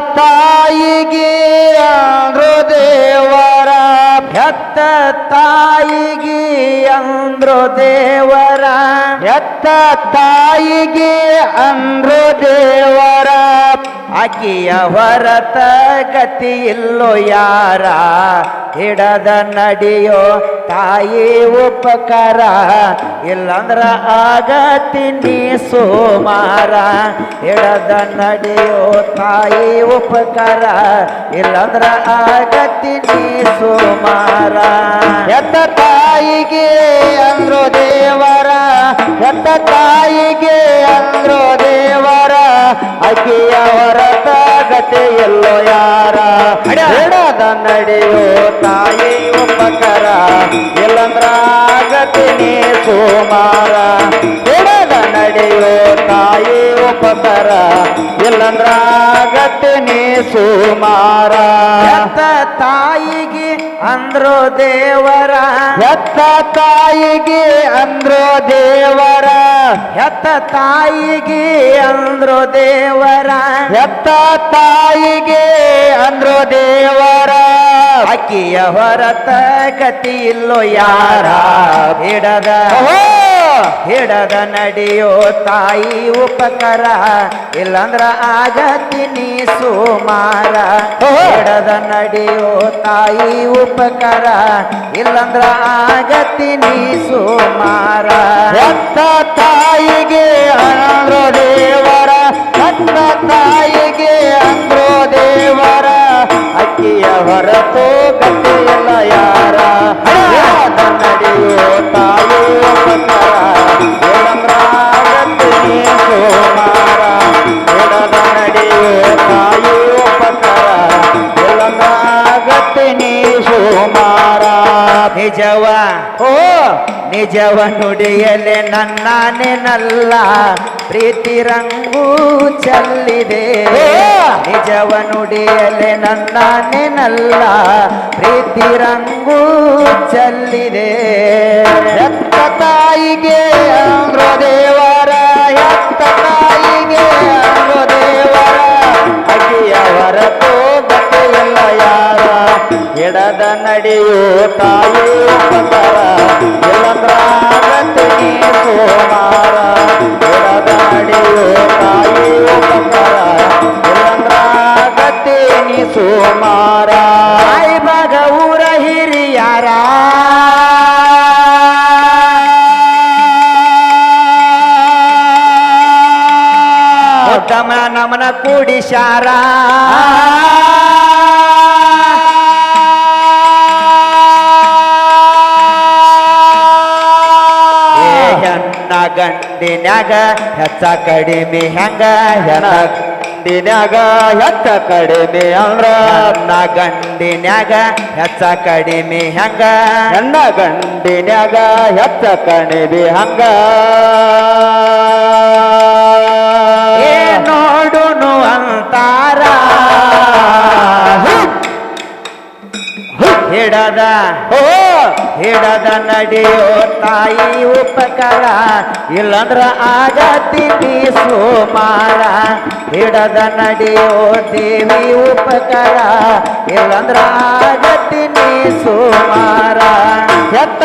ತಾಯಿಗೆ ಅಂದ್ರು ದೇವರ ಹೆತ್ತ ತಾಯಿಗೆ ಅಂದ್ರು ದೇವರ ಎತ್ತ ತಾಯಿಗೆ ಅಂದ್ರು ದೇವರ. ಆಕಿಯ ಹೊರತ ಗತಿ ಇಲ್ಲೋ ಯಾರ? ಹಿಡದ ನಡಿಯೋ ತಾಯಿ ಉಪಕಾರ. ಇಲ್ಲಂದ್ರ ಆಗ ತಿನ್ನಿ ಸೋಮಾರ. ಎಡದ ನಡೆಯೋ ತಾಯಿ ಉಪಕಾರ. ಇಲ್ಲಂದ್ರ ಆಗ ತಿನ್ನಿ ಸೋಮಾರ. ಎತ್ತ ತಾಯಿಗೆ ಅಂದ್ರು ದೇವರ. ಎತ್ತ ತಾಯಿಗೆ ಅಂದ್ರು ದೇವರ. ಅಕ್ಕಿಯ ಹೊರತ ಗತಿ ಎಲ್ಲೋ ಯಾರ ಎಡದ ನಡೆಯೋ ತಾಯಿ ಇಲ್ಲಂದ್ರ ಆಗತಿ ನೀ ಸೋಮಾರ. ಕೊಡದ ನಡೆಯೋ ತಾಯಿ ಉಪಕಾರ ನೀ ಸುಮಾರ. ತಾಯಿಗೆ ಅಂದ್ರೋ ದೇವರ. ಎತ್ತ ತಾಯಿಗೆ ಅಂದ್ರೋ ದೇವರ. ಎತ್ತ ತಾಯಿಗೆ ಅಂದ್ರೋ ದೇವರ. ಎತ್ತ ತಾಯಿಗೆ ಅಂದ್ರೋ ದೇವರ. ಅಕ್ಕಿಯ ಹೊರತ ಗತಿ ಇಲ್ಲೋ ಯಾರ? ಹಿಡದ! ಹಿಡದ ನಡೆಯೋ ತಾಯಿ ಉಪಕಾರ. ಇಲ್ಲಂದ್ರ ಆಗತಿ ನೀ ಸುಮಾರ. ಹಿಡದ ನಡೆಯೋ ತಾಯಿ ಉಪಕಾರ. ಇಲ್ಲಂದ್ರ ಆಗತಿ ನೀ ಸುಮಾರ. ತಾಯಿಗೆ ದೇವರ. ತಾಯಿಗೆ ಅಕ್ಕಿಯ ಹೊರತು ಗತಿಯಲ್ಲ ಯಾರ? ಯಾದ ನಡೆಯೋ ತಾಯಿ ಉಪಕಾರ ಇಲ್ಲಂದ್ರಾಗತ್ತೆ ನೀ ಸೋಮಾರ ಹಿಡದ ನಡೆಯೋ ತಾಯಿ ಉಪಕಾರ ಇಲ್ಲಂದ್ರಾಗತ್ತೆ ನೀ ಸೋಮಾರ ನಿಜವ? ಓ, ನಿಜವ ನುಡಿಯಲೆ ನನ್ನ ನೆನಲ್ಲ ಪ್ರೀತಿ ರಂಗು ಚಲ್ಲಿದೆ. ನಿಜವ ನುಡಿಯಲೆ ನನ್ನ ನೆನಲ್ಲ. ಪ್ರೀತಿ ರಂಗು ಚಲ್ಲಿದೆ. ಎತ್ತ ತಾಯಿಗೆ ಅಂದ್ರು ದೇವರ ಎತ್ತ ತಾಯಿಗೆ ಅಂದ್ರು ದೇವರ. ಅಗಿಯ ಹೊರತು ಗತಿಯಲ್ಲ ಯಾರ. ಎಡದ ನಡೆಯೋ ತಾಯಿ ಉಪಕಾರ ಹಿರಿಯಾರ ಉತ್ತಮ ನಮನ ಕೂಡಿಸಾರ ಹೆಣ್ಣ ಗಂಡಿನ್ಯಾಗ ಹೆಚ್ಚ ಕಡಿಮೆ ಹೆಂಗ? ಹೆಣ ದಿನ್ಯಾಗ ಹೆಚ್ಚ ಕಡಿಮೆ ಅಂದ್ರ ನನ್ನ ಗಂಡಿನ್ಯಾಗ ಹೆಚ್ಚ ಕಡಿಮೆ ಹೆಂಗ? ನನ್ನ ಗಂಡಿನ್ಯಾಗ ಹೆಚ್ಚ ಕಡಿಮೆ ಹಂಗ? ಏ ನೋಡುನು ಅಂತಾರ. ಹಿಡದ ಓ ಹಿಡದ ನಡೆಯೋ ತಾಯಿ ಉಪಕಾರ, ಇಲ್ಲಂದ್ರ ಆಗತಿ ನೀ ಮಾರ. ಹಿಡದ ನಡೆಯೋ ದೇವಿ ಉಪಕಾರ, ಇಲ್ಲಂದ್ರ ಆಗತಿ ನೀ ಮಾರ. ಎತ್ತ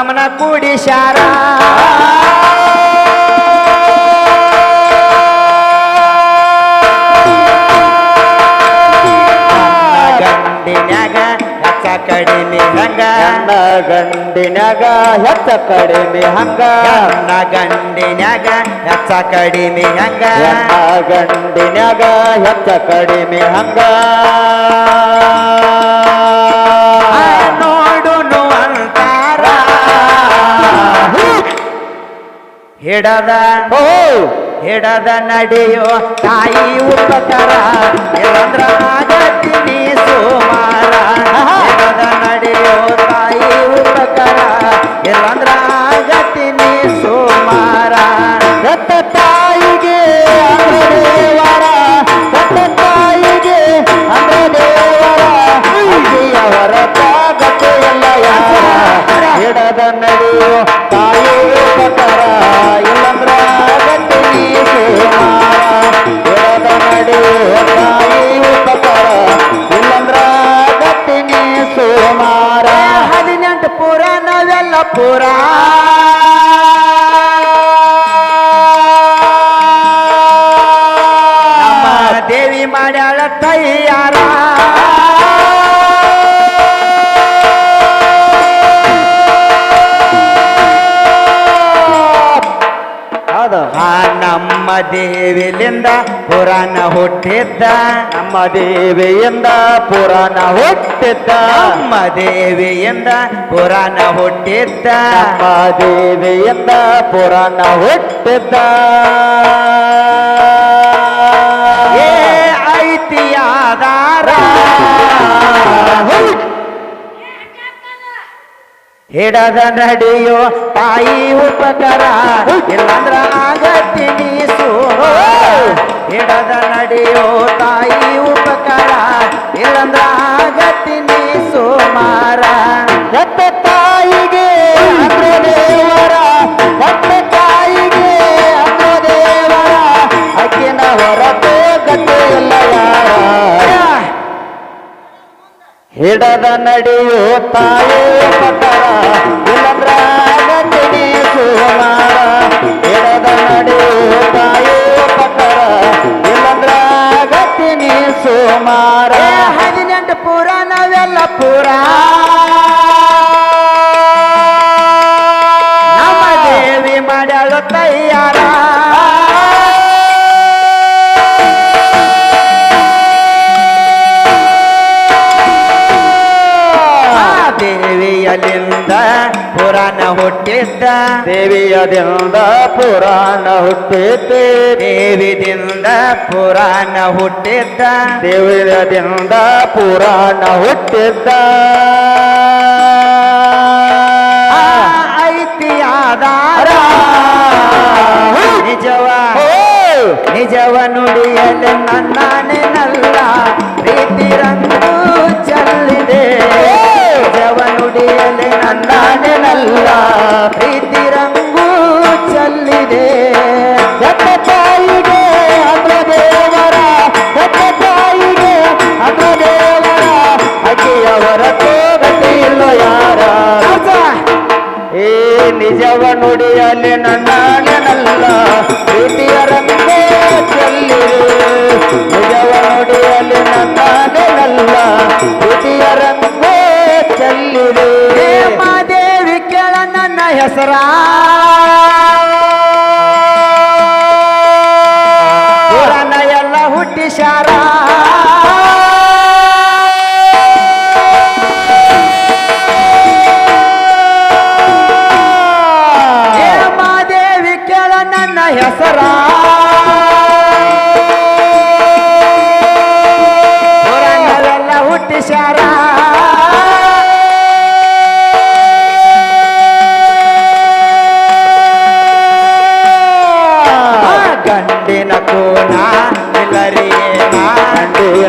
ನಮನ ಕೂಡಿಶಾರ ಗಂಡಿನಾಗ ಹೆಚ್ಚ ಕಡಿಮೆ ಹಂಗ. ನನ್ನ ಗಂಡಿನ್ಯಾಗ ಹೆಚ್ಚ ಕಡಿಮೆ ಹಂಗ. ನನ್ನ ಗಂಡಿನಾಗ ಹೆಚ್ಚ ಕಡಿಮೆ ಹಂಗ. ನನ್ನ ಗಂಡಿನ್ಯಾಗ ಹೆಚ್ಚ ಕಡಿಮೆ ಹಂಗ. ಹಿಡದ ಓ ಹಿಡದ ನಡೆಯೋ ತಾಯಿ ಉಪಕಾರ ದೇವಿಲಿಂದ ಪುರಾಣ ಹುಟ್ಟಿದ್ದ. ನಮ್ಮ ದೇವಿಯಿಂದ ಪುರಾಣ ಹುಟ್ಟಿದ್ದ. ನಮ್ಮ ದೇವಿಯಿಂದ ಪುರಾಣ ಹುಟ್ಟಿದ್ದ. ನಮ್ಮ ದೇವಿಯಿಂದ ಪುರಾಣ ಹುಟ್ಟಿದ್ದ. ಏ ಐತಿ ಆಧಾರ ಹಿಡದ ನಡೆಯೋ ತಾಯಿ ಉಪಕಾರ. ಇಲ್ಲಂದ್ರ ಸೋಮ ಹಿಡದ ನಡೆಯೋ ತಾಯಿ ಉಪಕಾರ ಇಲ್ಲಂದ್ರ ಆಗತ್ತೀನಿ ಸೋಮಾರ. ಹೆತ್ತ ತಾಯಿಗೆ ಅಂದ್ರೆ ದೇವರ ಹೆತ್ತ ತಾಯಿಗೆ ಅಂದ್ರ ದೇವರ ಅಕ್ಕಿನ ಹೊರತು ಯಾರ ಹಿಡದ ನಡೆಯೋ ತಾಯಿ ಹುಟ್ಟಿದ್ದ ದೇವಿಯದಿಂದ ಪುರಾಣ ಹುಟ್ಟಿದ್ದೆ. ದೇವಿದಿಂದ ಪುರಾಣ ಹುಟ್ಟಿದ್ದ ದೇವಿಯದಿಂದ ಪುರಾಣ ಹುಟ್ಟಿದ್ದ. ಆ ಐತಿ ಆಧಾರ ನಿಜವ! ನಿಜವ ನುಡಿಯಲು ನನ್ನಾನೆನಲ್ಲ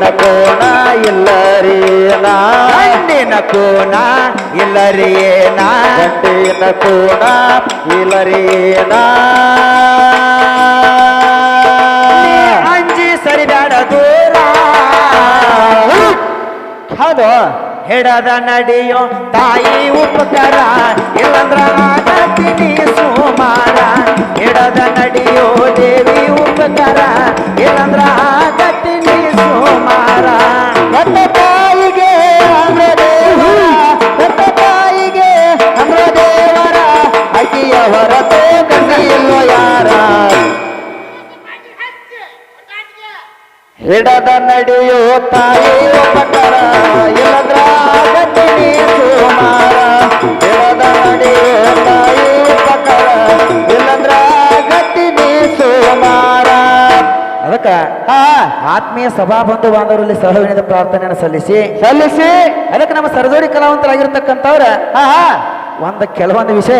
ಗಂಡಿನ ಕೋಣ ಇಲ್ಲರೀನ ಗಂಡಿನ ಕೋಣ ಇಲ್ಲರಿಯೇನಾ ಗಂಡಿನ ಕೋಣ ಇಲ್ಲರೀನ ಅಂಜಿ ಸರಿ ದೂರ. ಹೌದು ಹಿಡದ ನಡೆಯೋ ತಾಯಿ ಉಪಕಾರ. ಇಲ್ಲಂದ್ರ ನಾಗತಿನಿ ಸುಮಾರ. ಹಿಡದ ನಡೆಯೋ ದೇವಿ ಉಪಕಾರ. ಇಲ್ಲಂದ್ರ ಆತ್ಮೀಯ ಸಭಾಬಂಧು ಬಾಂಧವರಲ್ಲಿ ಸಹವಿನದ ಪ್ರಾರ್ಥನೆಯನ್ನು ಸಲ್ಲಿಸಿ. ಸಲ್ಲಿಸಿ. ಅದಕ್ಕೆ ನಮ್ಮ ಸರಜೋಡಿ ಕಲಾವಂತರಾಗಿರ್ತಕ್ಕಂಥವ್ರ ಒಂದು ಕೆಲವೊಂದು ವಿಷಯ